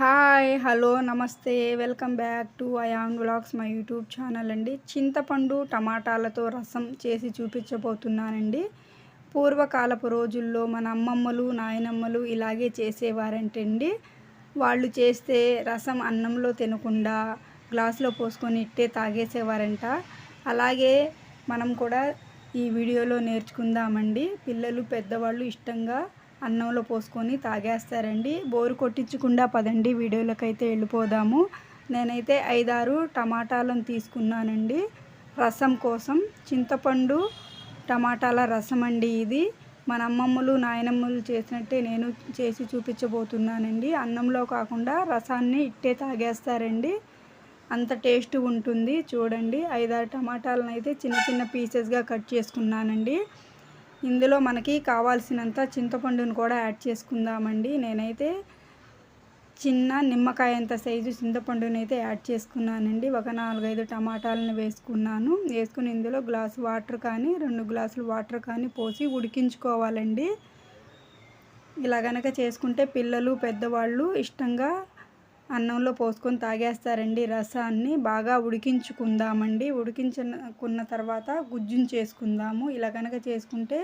Hi hello నమస్తే. Welcome back to Ayaan vlogs my YouTube channel అండి. చింతపండు టమాటాలతో రసం చేసి చూపించబోతున్నానండి. పూర్వకాలపు రోజుల్లో మన అమ్మమ్మలు నాయనమ్మలు ఇలాగే చేసేవారంటండి. వాళ్ళు చేస్తే రసం అన్నంలో తినకుండా గ్లాసులో పోసుకొని ఇట్టే తాగేసేవారంట. అలాగే మనం కూడా ఈ వీడియోలో నేర్చుకుందామండి. పిల్లలు పెద్దవాళ్ళు ఇష్టంగా అన్నంలో పోసుకొని తాగేస్తారండి. బోరు కొట్టించకుండా పదండి వీడియోలకైతే వెళ్ళిపోదాము. నేనైతే ఐదారు టమాటాలను తీసుకున్నానండి. రసం కోసం చింతపండు టమాటాల రసం అండి ఇది. మన అమ్మమ్మలు నాయనమ్మలు చేసినట్టే నేను చేసి చూపించబోతున్నానండి. అన్నంలో కాకుండా రసాన్ని ఇట్టే తాగేస్తారండి. అంత టేస్ట్ ఉంటుంది. చూడండి ఐదారు టమాటాలను అయితే చిన్న చిన్న పీసెస్గా కట్ చేసుకున్నానండి. ఇందులో మనకి కావాల్సినంత చింతపండును కూడా యాడ్ చేసుకుందామండి. నేనైతే చిన్న నిమ్మకాయ అంత సైజు చింతపండుని అయితే యాడ్ చేసుకున్నానండి. ఒక నాలుగైదు టమాటాలను వేసుకున్నాను. వేసుకుని ఇందులో గ్లాసు వాటర్ కానీ రెండు గ్లాసులు వాటర్ కానీ పోసి ఉడికించుకోవాలండి. ఇలా గనక చేసుకుంటే పిల్లలు పెద్దవాళ్ళు ఇష్టంగా అన్నంలో పోసుకొని తాగేస్తారండి. రసాన్ని బాగా ఉడికించుకుందామండి. ఉడికించుకున్న తర్వాత గుజ్జును చేసుకుందాము. ఇలా కనుక చేసుకుంటే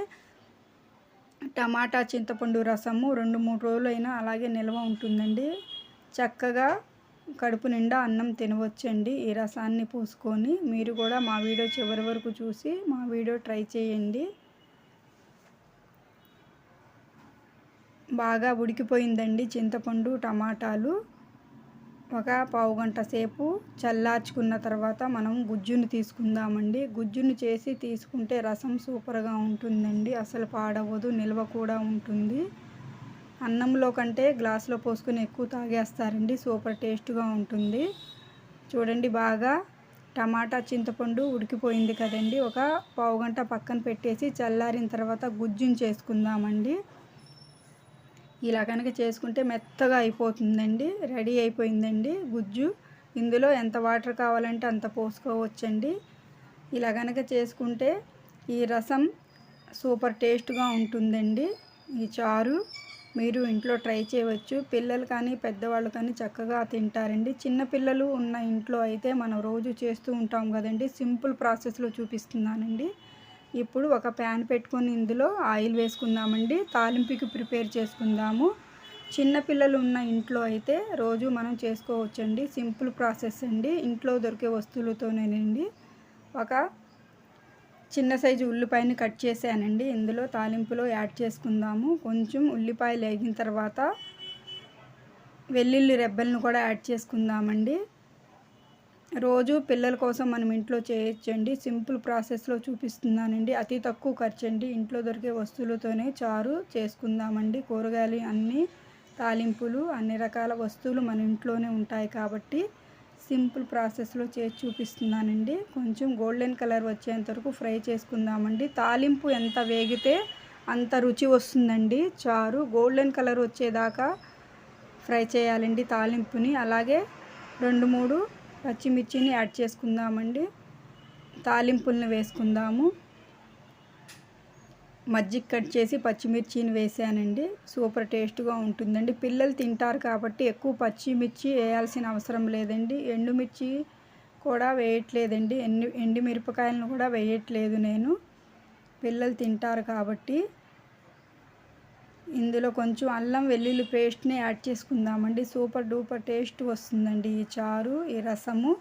టమాటా చింతపండు రసము రెండు మూడు రోజులు అయినా అలాగే నిల్వ ఉంటుందండి. చక్కగా కడుపు నిండా అన్నం తినవచ్చండి ఈ రసాన్ని పోసుకొని. మీరు కూడా మా వీడియో చివరి వరకు చూసి మా వీడియో ట్రై చేయండి. బాగా ఉడికిపోయిందండి చింతపండు టమాటాలు. ఒక పావు గంట సేపు చల్లార్చుకున్న తర్వాత మనం గుజ్జును తీసుకుందామండి. గుజ్జును చేసి తీసుకుంటే రసం సూపర్గా ఉంటుందండి. అసలు పాడవదు నిల్వ కూడా ఉంటుంది. అన్నంలో కంటే గ్లాసులో పోసుకొని ఎక్కువ తాగేస్తారండి. సూపర్ టేస్ట్గా ఉంటుంది. చూడండి బాగా టమాటా చింతపండు ఉడికిపోయింది కదండి. ఒక పావు గంట పక్కన పెట్టేసి చల్లారిన తర్వాత గుజ్జును చేసుకుందామండి. ఇలా కనుక చేసుకుంటే మెత్తగా అయిపోతుందండి రెడీ అయిపోయిందండి గుజ్జు. ఇందులో ఎంత వాటర్ కావాలంటే అంత పోసుకోవచ్చండి. ఇలా కనుక చేసుకుంటే ఈ రసం సూపర్ టేస్ట్గా ఉంటుందండి. ఈ చారు మీరు ఇంట్లో ట్రై చేయవచ్చు. పిల్లలు కానీ పెద్దవాళ్ళు కానీ చక్కగా తింటారండి. చిన్నపిల్లలు ఉన్న ఇంట్లో అయితే మనం రోజు చేస్తూ ఉంటాం కదండి. సింపుల్ ప్రాసెస్లో చూపిస్తున్నానండి. ఇప్పుడు ఒక ప్యాన్ పెట్టుకొని ఇందులో ఆయిల్ వేసుకుందామండి. తాలింపుకి ప్రిపేర్ చేసుకుందాము. చిన్నపిల్లలు ఉన్న ఇంట్లో అయితే రోజు మనం చేసుకోవచ్చండి. సింపుల్ ప్రాసెస్ అండి. ఇంట్లో దొరికే వస్తువులతోనేనండి. ఒక చిన్న సైజు ఉల్లిపాయని కట్ చేశానండి. ఇందులో తాలింపులో యాడ్ చేసుకుందాము. కొంచెం ఉల్లిపాయలు వేగిన తర్వాత వెల్లుల్లి రెబ్బలను కూడా యాడ్ చేసుకుందామండి. రోజు పిల్లల కోసం మనం ఇంట్లో చేయొచ్చండి. సింపుల్ ప్రాసెస్లో చూపిస్తున్నానండి. అతి తక్కువ ఖర్చు అండి ఇంట్లో దొరికే వస్తువులతోనే చారు చేసుకుందామండి. కూరగాయలు అన్నీ తాలింపులు అన్ని రకాల వస్తువులు మన ఇంట్లోనే ఉంటాయి కాబట్టి సింపుల్ ప్రాసెస్లో చేసి చూపిస్తున్నానండి. కొంచెం గోల్డెన్ కలర్ వచ్చేంత వరకు ఫ్రై చేసుకుందామండి. తాలింపు ఎంత వేగితే అంత రుచి వస్తుందండి. చారు గోల్డెన్ కలర్ వచ్చేదాకా ఫ్రై చేయాలండి తాలింపుని. అలాగే రెండు మూడు పచ్చిమిర్చిని యాడ్ చేసుకుందామండి. తాలింపులను వేసుకుందాము. మజ్జిగ కట్ చేసి పచ్చిమిర్చిని వేసానండి. సూపర్ టేస్ట్గా ఉంటుందండి. పిల్లలు తింటారు కాబట్టి ఎక్కువ పచ్చిమిర్చి వేయాల్సిన అవసరం లేదండి. ఎండుమిర్చి కూడా వేయట్లేదండి. ఎండు ఎండుమిరపకాయలను కూడా వేయట్లేదు నేను. పిల్లలు తింటారు కాబట్టి ఇందులో కొంచెం అల్లం వెల్లుల్లి పేస్ట్ని యాడ్ చేసుకుందామండి. సూపర్ డూపర్ టేస్ట్ వస్తుందండి ఈ చారు ఈ రసము.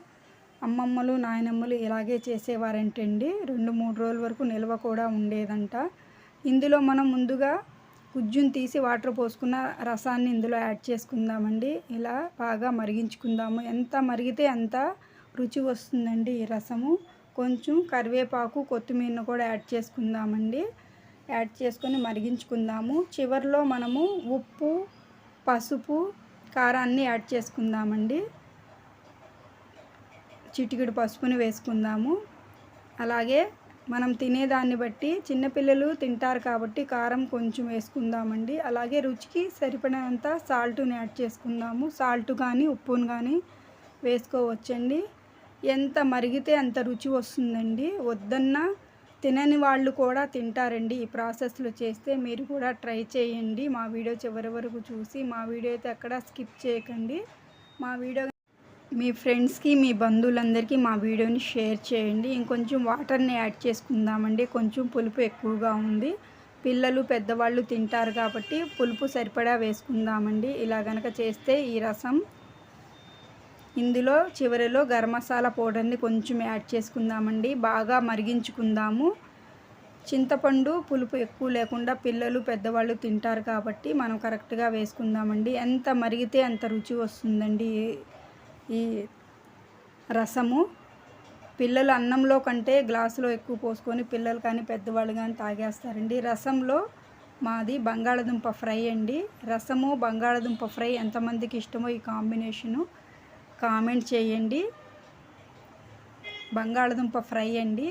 అమ్మమ్మలు నాయనమ్మలు ఇలాగే చేసేవారంటండి. రెండు మూడు రోజుల వరకు నిల్వ కూడా ఉండేదంట. ఇందులో మనం ముందుగా గుజ్జును తీసి వాటర్ పోసుకున్న రసాన్ని ఇందులో యాడ్ చేసుకుందామండి. ఇలా బాగా మరిగించుకుందాము. ఎంత మరిగితే అంత రుచి వస్తుందండి ఈ రసము. కొంచెం కరివేపాకు కొత్తిమీరను కూడా యాడ్ చేసుకుందామండి. యాడ్ చేసుకొని మరిగించుకుందాము. చివరిలో మనము ఉప్పు పసుపు కారాన్ని యాడ్ చేసుకుందామండి. చిటికెడు పసుపుని వేసుకుందాము. అలాగే మనం తినేదాన్ని బట్టి చిన్నపిల్లలు తింటారు కాబట్టి కారం కొంచెం వేసుకుందామండి. అలాగే రుచికి సరిపడినంత సాల్ట్ని యాడ్ చేసుకుందాము. సాల్ట్ కానీ ఉప్పును కానీ వేసుకోవచ్చండి. ఎంత మరిగితే అంత రుచి వస్తుందండి. వద్దన్నా తినని వాళ్ళు కూడా తింటారండి. ఈ ప్రాసెస్లో చేస్తే మీరు కూడా ట్రై చేయండి. మా వీడియో చివరి వరకు చూసి మా వీడియో అయితే ఎక్కడ స్కిప్ చేయకండి. మా వీడియో మీ ఫ్రెండ్స్కి మీ బంధువులందరికీ మా వీడియోని షేర్ చేయండి. ఇంకొంచెం వాటర్ని యాడ్ చేసుకుందామండి. కొంచెం పులుపు ఎక్కువగా ఉంది. పిల్లలు పెద్దవాళ్ళు తింటారు కాబట్టి పులుపు సరిపడా వేసుకుందామండి. ఇలా గనక చేస్తే ఈ రసం ఇందులో చివరిలో గరం మసాలా పౌడర్ని కొంచెం యాడ్ చేసుకుందామండి. బాగా మరిగించుకుందాము. చింతపండు పులుపు ఎక్కువ లేకుండా పిల్లలు పెద్దవాళ్ళు తింటారు కాబట్టి మనం కరెక్ట్గా వేసుకుందామండి. ఎంత మరిగితే అంత రుచి వస్తుందండి ఈ- ఈ రసము. పిల్లలు అన్నంలో కంటే గ్లాసులో ఎక్కువ పోసుకొని పిల్లలు కానీ పెద్దవాళ్ళు కానీ తాగేస్తారండి. రసంలో మాది బంగాళదుంప ఫ్రై అండి. రసము బంగాళదుంప ఫ్రై ఎంతమందికి ఇష్టమో ఈ కాంబినేషను కామెంట్ చేయండి. బంగాళదుంప ఫ్రై అండి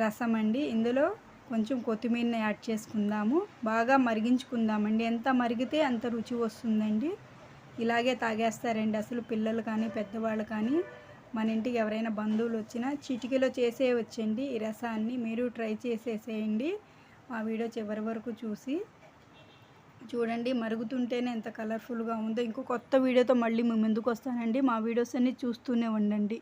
రసం అండి. ఇందులో కొంచెం కొత్తిమీరని యాడ్ చేసుకుందాము. బాగా మరిగించుకుందామండి. ఎంత మరిగితే అంత రుచి వస్తుందండి. ఇలాగే తాగేస్తారండి అసలు పిల్లలు కానీ పెద్దవాళ్ళు కానీ. మన ఇంటికి ఎవరైనా బంధువులు వచ్చినా చిటికలో చేసే వచ్చండి ఈ రసాన్ని. మీరు ట్రై చేసేసేయండి. మా వీడియో చివరి వరకు చూసి చూడండి మరుగుతుంటేనే ఎంత కలర్ఫుల్గా ఉందో. ఇంకో కొత్త వీడియోతో మళ్ళీ మీ ముందుకు వస్తానండి? మా వీడియోస్ అన్ని చూస్తూనే ఉండండి.